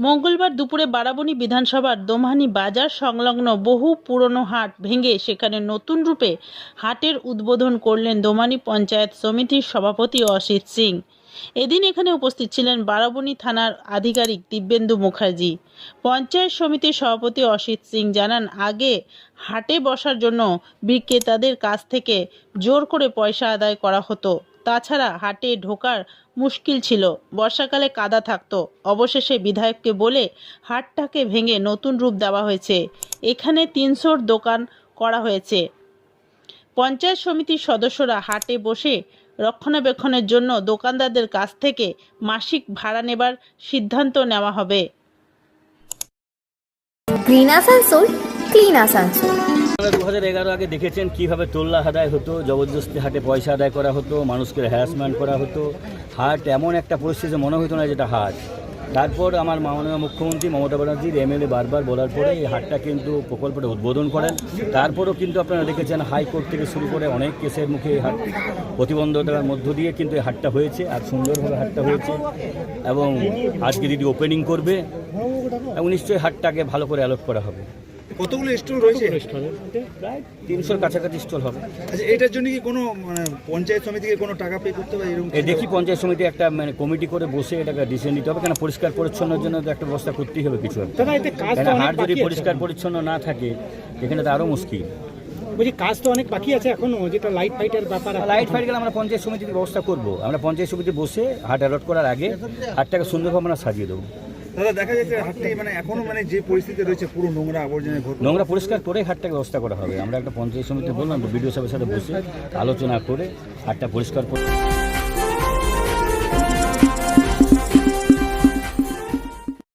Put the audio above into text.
মঙ্গলবার দুপুরে বারাবণী বিধানসভার দোমহানি বাজার সংলগ্ন বহু পুরনো হাট ভেঙে সেখানে নতুন রূপে হাটের উদ্বোধন করলেন দোমানি পঞ্চায়েত সমিতির সভাপতি অসিত সিং। এদিন এখানে উপস্থিত ছিলেন বারাবণী থানার আধিকারিক দিব্যেন্দু মুখার্জি। পঞ্চায়েত সমিতির সভাপতি অসিত সিং জানান, আগে হাটে বসার জন্য বিক্রেতাদের কাছ থেকে জোর করে পয়সা আদায় করা হতো। তাছাড়া হাটে ঢোকার মুশকিল ছিল। বর্ষাকালে কাদা থাকতো। অবশেষে বিধায়ককে বলে হাটটাকে ভেঙে নতুন রূপ দেওয়া হয়েছে। এখানে তিনশোর দোকান করা হয়েছে। পঞ্চায়েত সমিতির সদস্যরা হাটে বসে রক্ষণাবেক্ষণের জন্য দোকানদারদের কাছ থেকে মাসিক ভাড়া নেবার সিদ্ধান্ত নেওয়া হবে। গ্রিন আসানসোল ক্লিন আসানসোল আপনারা দু হাজার এগারো আগে দেখেছেন কীভাবে তোল্লা আদায় হতো, জবরদস্তি হাটে পয়সা আদায় করা হতো, মানুষকে হ্যারাসমেন্ট করা হতো। হাট এমন একটা পরিস্থিতি, মনে হতো না যেটা হাট। তারপর আমার মাননীয় মুখ্যমন্ত্রী মমতা ব্যানার্জির এমএলএ বারবার বলার পরে এই হাটটা কিন্তু প্রকল্পটা উদ্বোধন করেন। তারপরও কিন্তু আপনারা দেখেছেন হাইকোর্ট থেকে শুরু করে অনেক কেসের মুখে এই হাট প্রতিবন্ধকতার মধ্য দিয়ে কিন্তু এই হাটটা হয়েছে, আর সুন্দরভাবে হাটটা হয়েছে। এবং আজকে দিদি ওপেনিং করবে, এবং নিশ্চয়ই হাটটাকে ভালো করে অ্যালোট করা হবে। কতগুলো স্টল রয়েছে? প্রায় তিনশোর কাছাকাছি স্টল হবে। আচ্ছা এটার জন্য কি কোনো মানে পঞ্চায়েত সমিতিকে কোনো টাকা পে করতে হবে এরকম দেখি পঞ্চায়েত সমিতি একটা মানে কমিটি করে বসে এটাকে ডিসিশন নিতে হবে কেন পরিষ্কার পরিচ্ছন্নের জন্য তো একটা ব্যবস্থা করতেই হবে কিছু একটা। হাট যদি পরিষ্কার পরিচ্ছন্ন না থাকে এখানে তো আরও মুশকিল। বলছি কাজ তো অনেক বাকি আছে এখনও যেটা লাইট ফাইটের ব্যাপার লাইট ফাইট গেলে আমরা পঞ্চায়েত সমিতির ব্যবস্থা করব। আমরা পঞ্চায়েত সমিতি বসে হাট অ্যালট করার আগে হাটটাকে সুন্দরভাবে আমরা সাজিয়ে দেবো। দাদা, দেখা যাচ্ছে হাটটি মানে এখনও মানে যে পরিস্থিতি রয়েছে, পুরো নোংরা আবর্জনায় ভর্তি। নোংরা পরিষ্কার করে হাটটাকে ব্যবস্থা করা হবে। আমরা একটা পঞ্চায়েত সমিতি বললাম ভিডিও সাহেবের সাথে বসে আলোচনা করে হাটটা পরিষ্কার করে